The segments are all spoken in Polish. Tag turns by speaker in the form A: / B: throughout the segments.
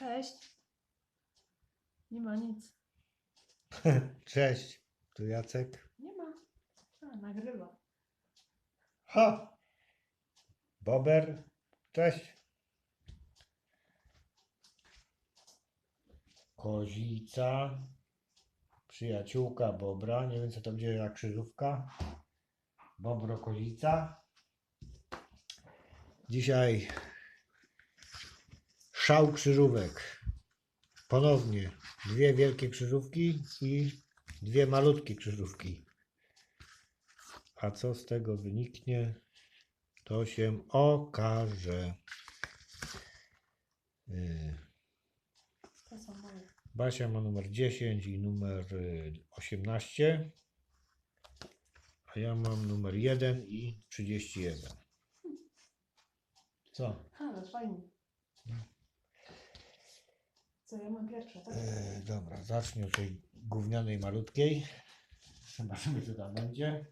A: Cześć. Nie ma nic.
B: Cześć, tu Jacek.
A: Nie ma. A, nagrywa.
B: Ha! Bober, cześć. Kozica, przyjaciółka Bobra, nie wiem co to będzie za krzyżówka. Bobro Kozica. Dzisiaj szał krzyżówek. Ponownie dwie wielkie krzyżówki i dwie malutkie krzyżówki. A co z tego wyniknie, to się okaże. Basia ma numer 10 i numer y, 18, a ja mam numer 1 i 31. Co?
A: Ale fajnie. Co ja mam pierwsze, tak?
B: Yy, dobra, zacznę od tej gównianej malutkiej. Zobaczymy co tam będzie.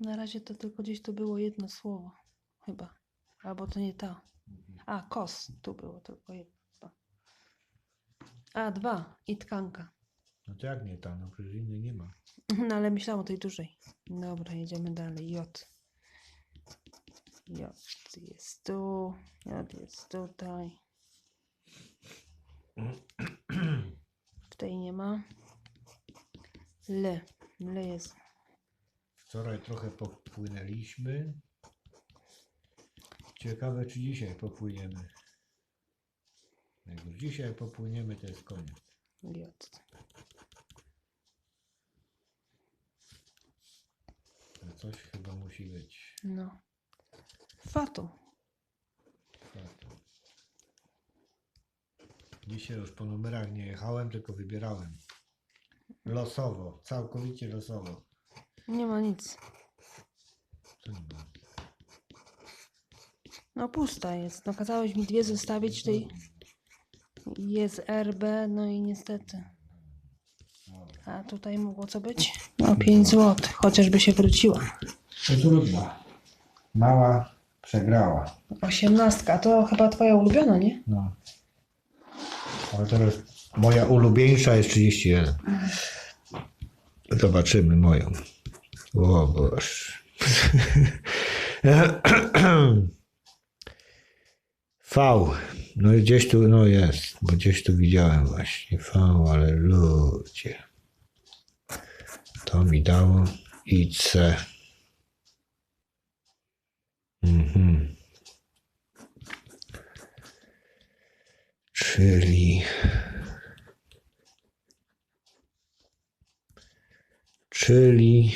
A: Na razie to tylko gdzieś tu było jedno słowo. Chyba. Albo to nie ta. A, kos. Tu było tylko jedno. A, dwa. I tkanka.
B: No to jak nie ta, no przecież innej nie ma.
A: No ale myślałam o tej dużej. Dobra, jedziemy dalej. J. J jest tu. J jest tutaj. Tej nie ma. L. L jest.
B: Wczoraj trochę popłynęliśmy. Ciekawe, czy dzisiaj popłyniemy. Jak już dzisiaj popłyniemy, to jest koniec.
A: J.
B: Ale coś chyba musi być.
A: No. Fatu.
B: Dzisiaj już po numerach nie jechałem, tylko wybierałem. Losowo, całkowicie losowo.
A: Nie ma nic.
B: Co nie ma?
A: No pusta jest. No kazałeś mi dwie zostawić, tutaj jest RB, no i niestety. A tutaj mogło co być? No 5 zł, chociażby się wróciła.
B: To trudno. Mała przegrała.
A: Osiemnastka, to chyba twoja ulubiona, nie?
B: No. Ale teraz moja ulubieńsza jest 31. Zobaczymy moją. O Boże. V. No gdzieś tu, no jest, bo gdzieś tu widziałem właśnie V, ale ludzie. To mi dało i C. Mhm. Czyli. Czyli.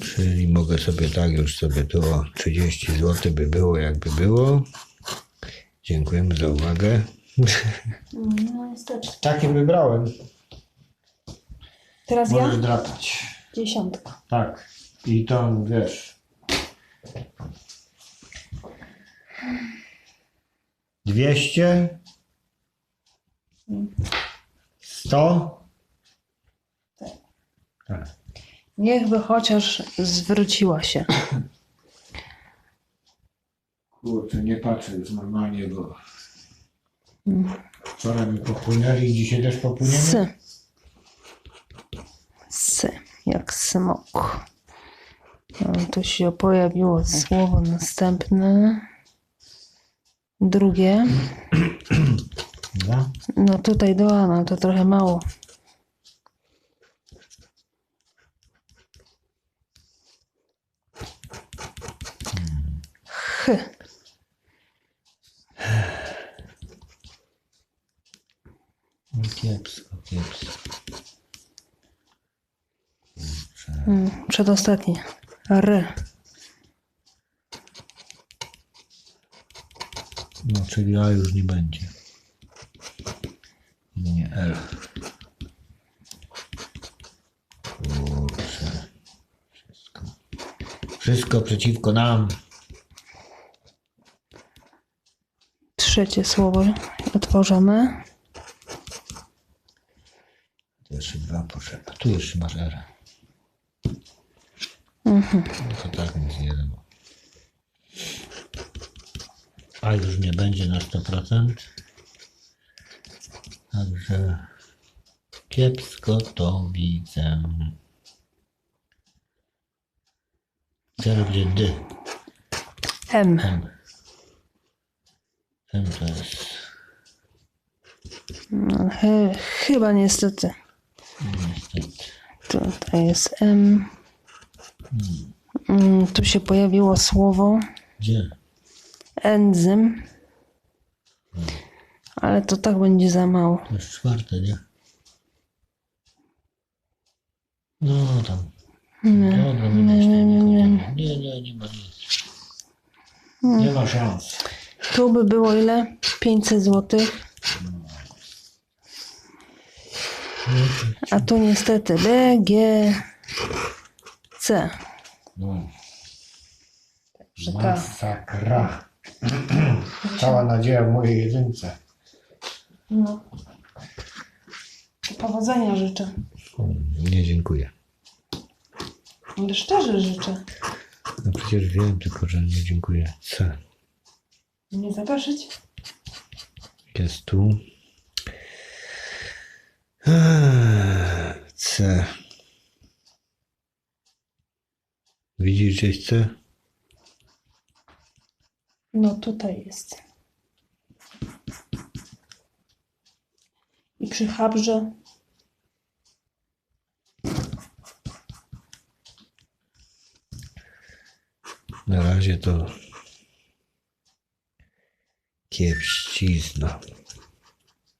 B: Czyli mogę sobie tak już sobie tu o 30 zł by było jakby było. Dziękujemy za uwagę.
A: No niestety.
B: Takie wybrałem.
A: Teraz
B: Możesz
A: ja?
B: drapać.
A: Dziesiątka.
B: Tak. I to wiesz. Dwieście. Sto.
A: Tak. Niechby chociaż zwróciła się.
B: Kurczę, nie patrzę już normalnie, bo
A: Mm.
B: wczoraj my popłynęli, dzisiaj też popłyniemy.
A: Sy. Sy. Jak smok. No, tu się pojawiło słowo następne. Drugie.
B: Dwa.
A: No tutaj do A, no to trochę mało.
B: No kiepsko, kiepsko.
A: Mm, Przedostatni. R.
B: No, czyli A już nie będzie. Nie L. Kurczę. Wszystko. Wszystko przeciwko nam.
A: Trzecie słowo otworzone.
B: To jeszcze dwa potrzeba. Tu jeszcze masz R.
A: Mhm.
B: No to tak nic nie A już nie będzie na 100%. Także kiepsko to widzę. Teraz będzie D.
A: M.
B: M. M to jest
A: No, chy- chyba niestety.
B: niestety.
A: Tutaj jest M. Mm, Tu się pojawiło słowo
B: Gdzie?
A: Enzym. Ale to tak będzie za mało.
B: To jest czwarte, nie? No tam. Dobra, nie, nie, nie, nie, nie, nie, nie ma nic. Nie ma szans.
A: Tu by było ile? 500 zł. A tu niestety B, G, C.
B: No. Masakra. Cała nadzieja w mojej jedynce.
A: No. Powodzenia życzę.
B: Nie dziękuję.
A: Ale szczerze życzę.
B: No przecież wiem, tylko że nie dziękuję. C.
A: Nie zapraszyć?
B: Jest tu. Eee, C. Widzisz gdzieś C?
A: No tutaj jest. I przy Habrze.
B: Na razie to kiepścizna.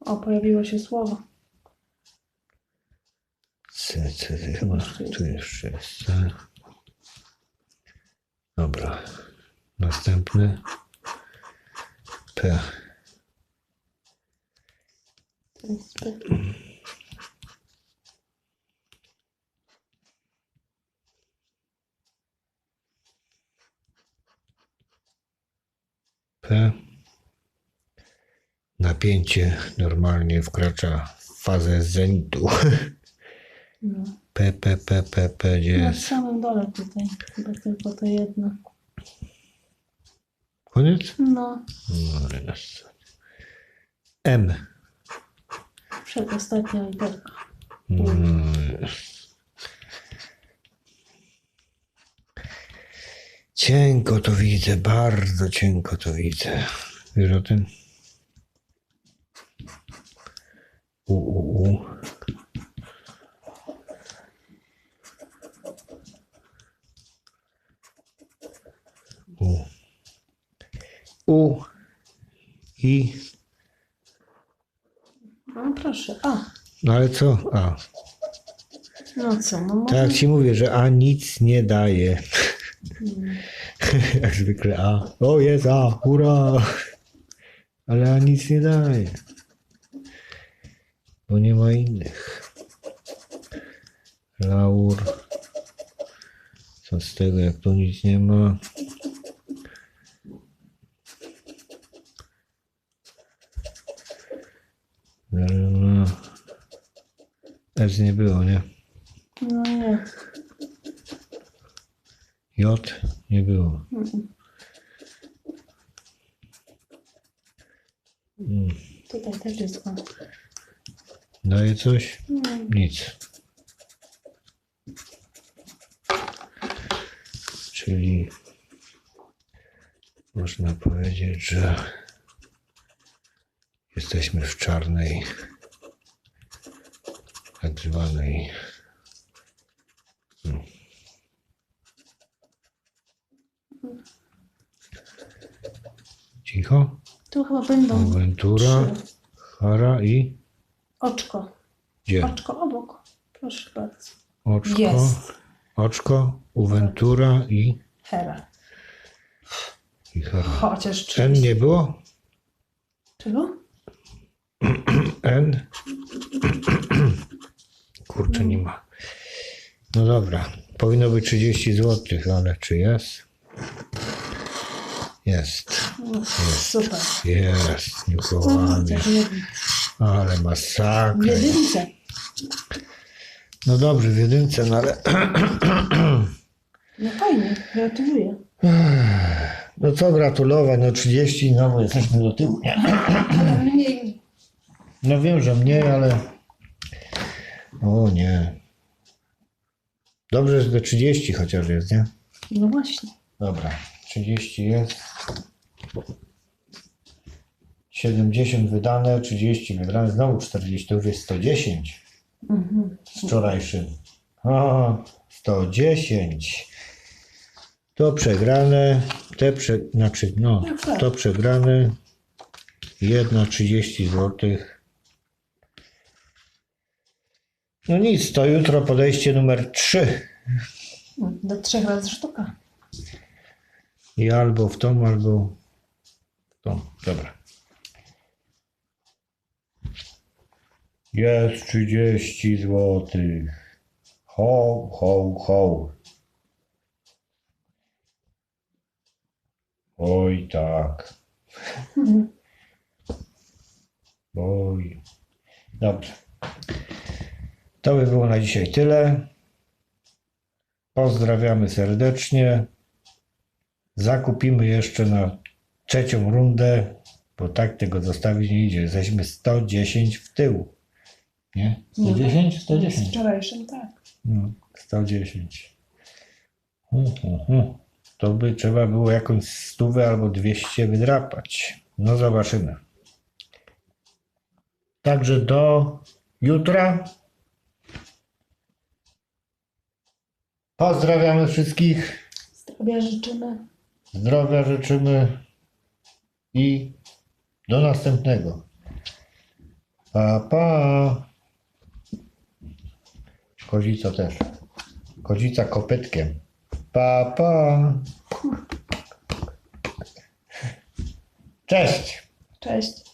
A: O, pojawiło się słowo.
B: C, C, C, chyba tu jeszcze jest C. Dobra. Następny. P.
A: P.
B: P. Napięcie normalnie wkracza w fazę zenitu.
A: No.
B: P, P, P, P, P, gdzie
A: Na
B: jest?
A: samym dole tutaj. Chyba tylko to jedno.
B: Koniec?
A: No,
B: No, jest. M.
A: przedostatnia literka.
B: No, jest. Cienko to widzę, bardzo cienko to widzę. Wiesz o tym? U, u, u. U. U. I.
A: No proszę. A,
B: No ale co? A.
A: no co, no może...
B: Tak ci mówię, że A nic nie daje. Jak zwykle A. O jest A, hurra! Ale A nic nie daje. Bo nie ma innych. Laur. Co z tego, jak tu nic nie ma? Lala. S nie było, nie?
A: No nie.
B: J nie było.
A: Tutaj też jest O.
B: Daje coś? Nic. Czyli można powiedzieć, że jesteśmy w czarnej, tak zwanej. hmm. Cicho.
A: Tu chyba będą
B: Awentura,
A: trzy.
B: Hara i
A: Oczko.
B: gdzie?
A: Oczko obok. Proszę bardzo.
B: Oczko,
A: Jest.
B: oczko, Uwentura i,
A: Hera.
B: i Hara.
A: Chociaż czy...
B: N nie było?
A: Czego?
B: N? Kurczę, nie ma. No dobra. Powinno być 30 zł, ale czy jest? Jest.
A: No, super.
B: Jest. Niekochany.
A: chociaż jedno.
B: Ale
A: W
B: masakra.
A: jedynce.
B: No dobrze, w jedynce, no ale
A: No fajnie. Gratuluję.
B: No co gratulować, no 30, no jesteśmy do tyłu, nie?
A: Ale mniej.
B: No wiem, że mniej, ale... O nie. Dobrze, że do 30 chociaż jest, nie?
A: No właśnie.
B: Dobra, 30 jest. 70 wydane, 30 wygrane, znowu 40, to już jest 110
A: Mhm.
B: z wczorajszym. O, 110. To przegrane, te prze, znaczy, no, to przegrane. Jedna 30 zł. No nic, to jutro podejście numer 3.
A: Do trzech razy sztuka.
B: I albo w tą, albo w tą. Dobra. Jest 30 zł. Ho, ho, ho. Oj tak. Oj. Dobrze. To by było na dzisiaj tyle. Pozdrawiamy serdecznie. Zakupimy jeszcze na trzecią rundę, bo tak tego zostawić nie idzie. Jesteśmy 110 w tył. Nie? 110?
A: Z
B: 110.
A: wczorajszym, tak.
B: No, 110. Hu, hu, hu. To by trzeba było jakąś stówę albo 200 wydrapać. No zobaczymy. Także do jutra. Pozdrawiamy wszystkich.
A: Zdrowia życzymy.
B: Zdrowia życzymy i do następnego. Pa, pa. Kozica też. Kozica kopytkiem. Pa, pa. Cześć.
A: Cześć.